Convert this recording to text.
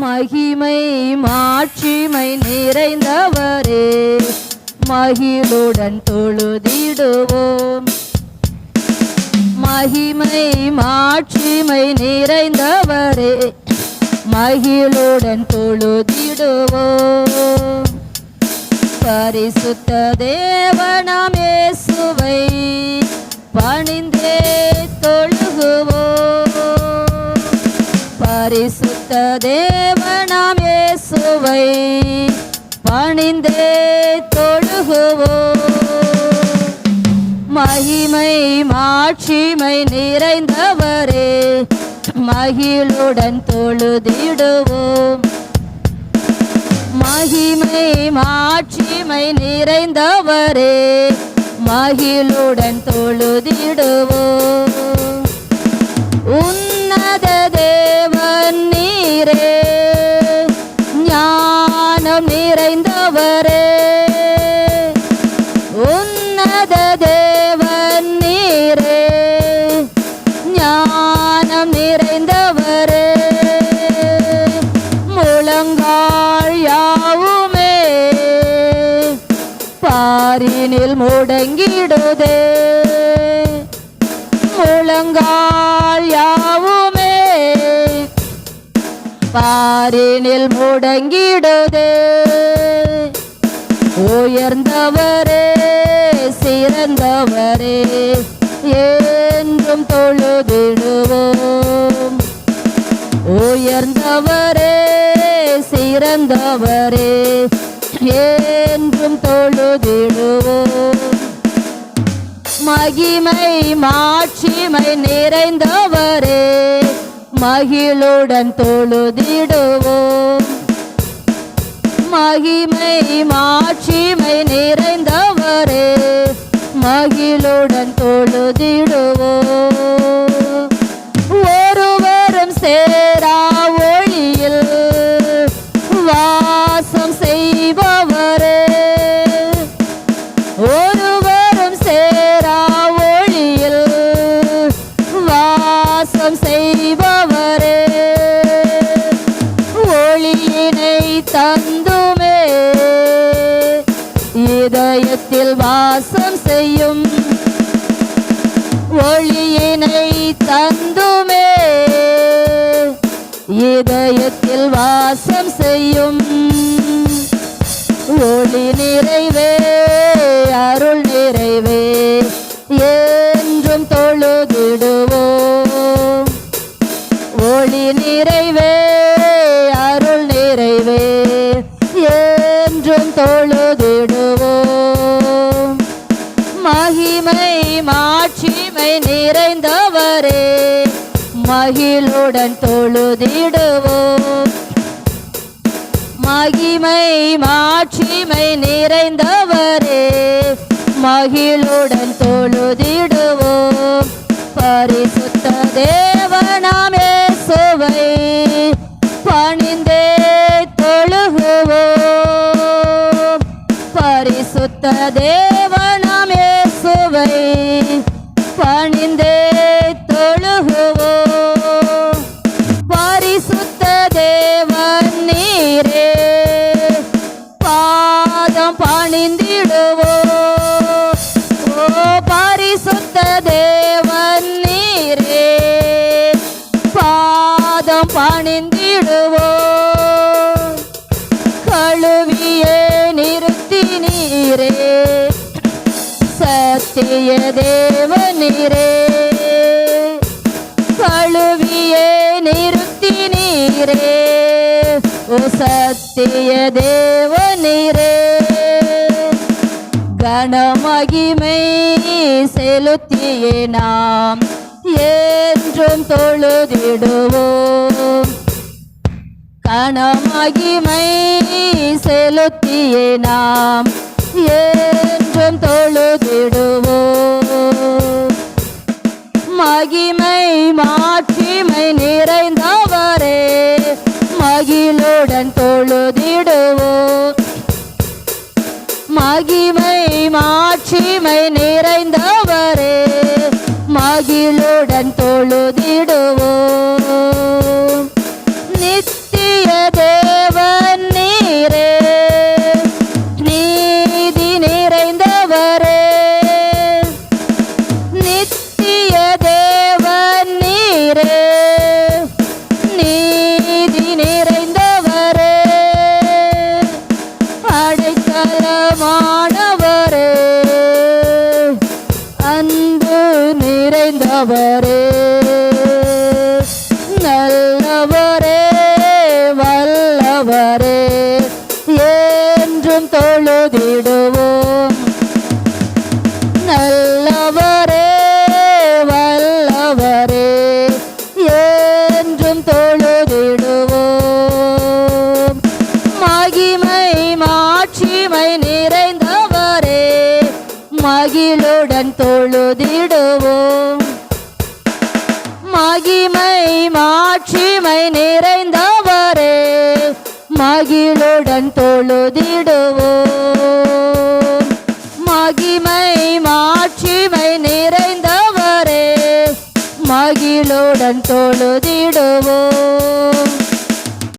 மகிமை மாட்சிமை நிறைந்தவரே மகிழுடன் தொழுதிடுவோம். மகிமை மாட்சிமை நிறைந்தவரே மகிழுடன் தொழுதிடுவோம். பரிசுத்த தேவனமே சுவை பணிந்தே தொழுகுவோம். பரிசு பரிசுத்த தேவனமே சுவை பணிந்தே தொழுகுவோம். மகிமை மாட்சிமை நிறைந்தவரே மகிழுடன் தொழுதிடுவோம். மகிமை மாட்சிமை நிறைந்தவரே மகிழுடன் தொழுதிடுவோம். உன் முடங்கிடுதே முழங்கால் யாவுமே. பாரினில் முடங்கிடுதே. உயர்ந்தவரே சிறந்தவரே என்றும் தொழுதிடுவோம். உயர்ந்தவரே சிறந்தவரே என்றும் தொழுதிடுவோம். மகிமை மாட்சிமை நிறைந்தவரே மகிழுடன் தொழுதிடுவோம். மகிமை மாட்சிமை நிறைந்தவரே மகிழுடன் தொழுதிடுவோம். இதயத்தில் வாசம் செய்யும் ஒளியினை தந்துமே. இதயத்தில் வாசம் செய்யும் ஒளி நிறைவே அருள் நிறைவே. என்றும் தொழுதிடுவோம். ஒளி நிறை மகிமை மாட்சிமை நிறைந்தவரே மகிழுடன் தொழுதிடுவோம். மகிமை மாட்சிமை நிறைந்தவரே மகிழுடன் தொழுதிடுவோம். பரிசுத்த தேவனாமே சுவை பணிந்தே தொழுகுவோம். பரிசுத்த தேவன் நித்திய தேவ நீரே கழுவியே நிறுத்தி நீரே ஓ சத்திய தேவனீரே கனமகிமை செலுத்தியே நாம் என்றும் தொழுதிடுவோம். கனமகிமை செலுத்தியே நாம் ஏ என்றும் தொழுதிடுவோம் மகிமை மாட்சிமை நிறைந்தவரே மகிழுடன் தொழுதிடுவோம் மகிமை மாட்சிமை நிறைந்த நல்லவரே நல்லவரே வல்லவரே என்றும் தொழுதிடுவோம். நல்லவரே வல்லவரே என்றும் தொழுதிடுவோம். மகிமை மாட்சிமை நிறைந்தவரே மகிழுடன் தொழுதிடுவோம். மகிமை மாட்சிமை நிறைந்தவரே மகிழுடன் தொழுதிடுவோம். மகிமை மாட்சிமை நிறைந்தவரே மகிழுடன் தொழுதிடுவோம்.